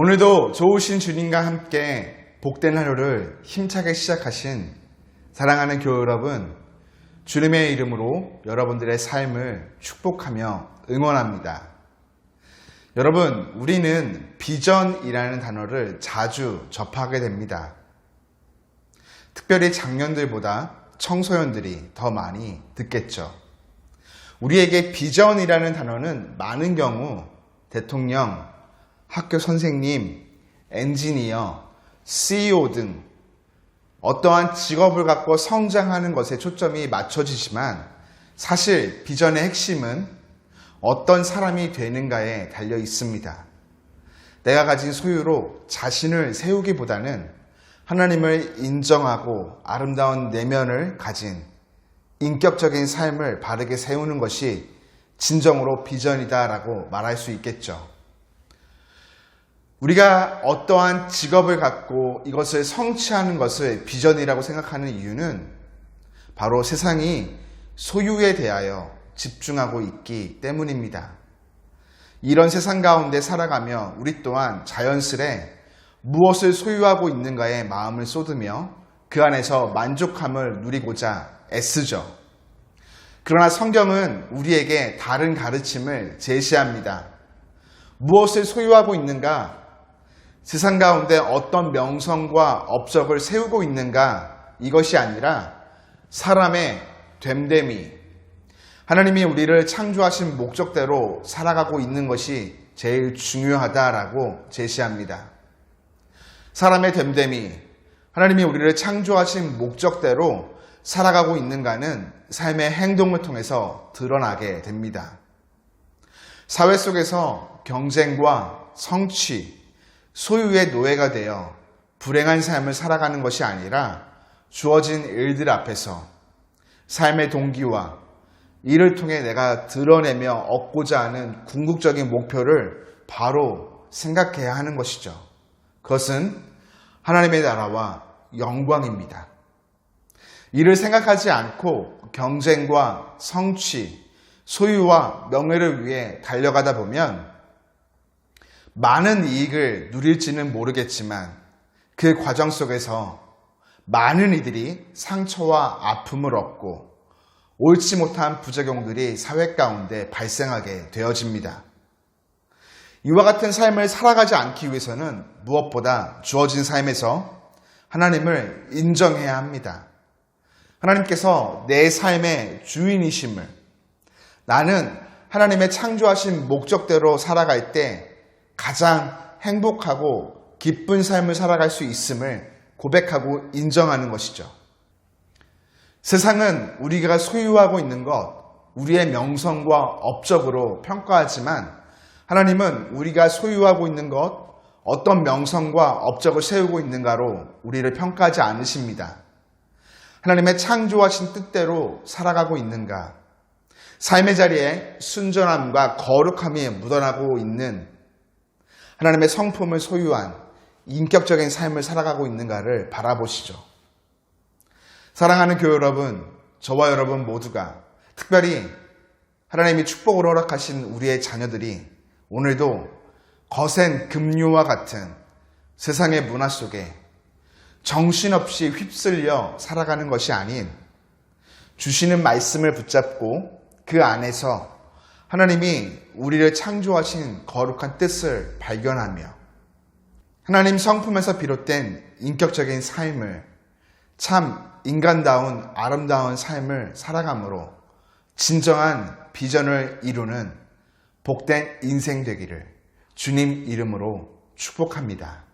오늘도 좋으신 주님과 함께 복된 하루를 힘차게 시작하신 사랑하는 교회 여러분, 주님의 이름으로 여러분들의 삶을 축복하며 응원합니다. 여러분, 우리는 비전이라는 단어를 자주 접하게 됩니다. 특별히 장년들보다 청소년들이 더 많이 듣겠죠. 우리에게 비전이라는 단어는 많은 경우 대통령, 학교 선생님, 엔지니어, CEO 등 어떠한 직업을 갖고 성장하는 것에 초점이 맞춰지지만 사실 비전의 핵심은 어떤 사람이 되는가에 달려 있습니다. 내가 가진 소유로 자신을 세우기보다는 하나님을 인정하고 아름다운 내면을 가진 인격적인 삶을 바르게 세우는 것이 진정으로 비전이다라고 말할 수 있겠죠. 우리가 어떠한 직업을 갖고 이것을 성취하는 것을 비전이라고 생각하는 이유는 바로 세상이 소유에 대하여 집중하고 있기 때문입니다. 이런 세상 가운데 살아가며 우리 또한 자연스레 무엇을 소유하고 있는가에 마음을 쏟으며 그 안에서 만족함을 누리고자 애쓰죠. 그러나 성경은 우리에게 다른 가르침을 제시합니다. 무엇을 소유하고 있는가? 세상 가운데 어떤 명성과 업적을 세우고 있는가? 이것이 아니라 사람의 됨됨이. 하나님이 우리를 창조하신 목적대로 살아가고 있는 것이 제일 중요하다라고 제시합니다. 사람의 됨됨이. 하나님이 우리를 창조하신 목적대로 살아가고 있는가는 삶의 행동을 통해서 드러나게 됩니다. 사회 속에서 경쟁과 성취, 소유의 노예가 되어 불행한 삶을 살아가는 것이 아니라 주어진 일들 앞에서 삶의 동기와 이를 통해 내가 드러내며 얻고자 하는 궁극적인 목표를 바로 생각해야 하는 것이죠. 그것은 하나님의 나라와 영광입니다. 이를 생각하지 않고 경쟁과 성취, 소유와 명예를 위해 달려가다 보면 많은 이익을 누릴지는 모르겠지만 그 과정 속에서 많은 이들이 상처와 아픔을 얻고 옳지 못한 부작용들이 사회 가운데 발생하게 되어집니다. 이와 같은 삶을 살아가지 않기 위해서는 무엇보다 주어진 삶에서 하나님을 인정해야 합니다. 하나님께서 내 삶의 주인이심을 나는 하나님의 창조하신 목적대로 살아갈 때 가장 행복하고 기쁜 삶을 살아갈 수 있음을 고백하고 인정하는 것이죠. 세상은 우리가 소유하고 있는 것, 우리의 명성과 업적으로 평가하지만 하나님은 우리가 소유하고 있는 것, 어떤 명성과 업적을 세우고 있는가로 우리를 평가하지 않으십니다. 하나님의 창조하신 뜻대로 살아가고 있는가? 삶의 자리에 순전함과 거룩함이 묻어나고 있는 하나님의 성품을 소유한 인격적인 삶을 살아가고 있는가를 바라보시죠. 사랑하는 교회 여러분, 저와 여러분 모두가 특별히 하나님이 축복을 허락하신 우리의 자녀들이 오늘도 거센 급류와 같은 세상의 문화 속에 정신없이 휩쓸려 살아가는 것이 아닌 주시는 말씀을 붙잡고 그 안에서 하나님이 우리를 창조하신 거룩한 뜻을 발견하며 하나님 성품에서 비롯된 인격적인 삶을 참 인간다운 아름다운 삶을 살아감으로 진정한 비전을 이루는 복된 인생 되기를 주님 이름으로 축복합니다.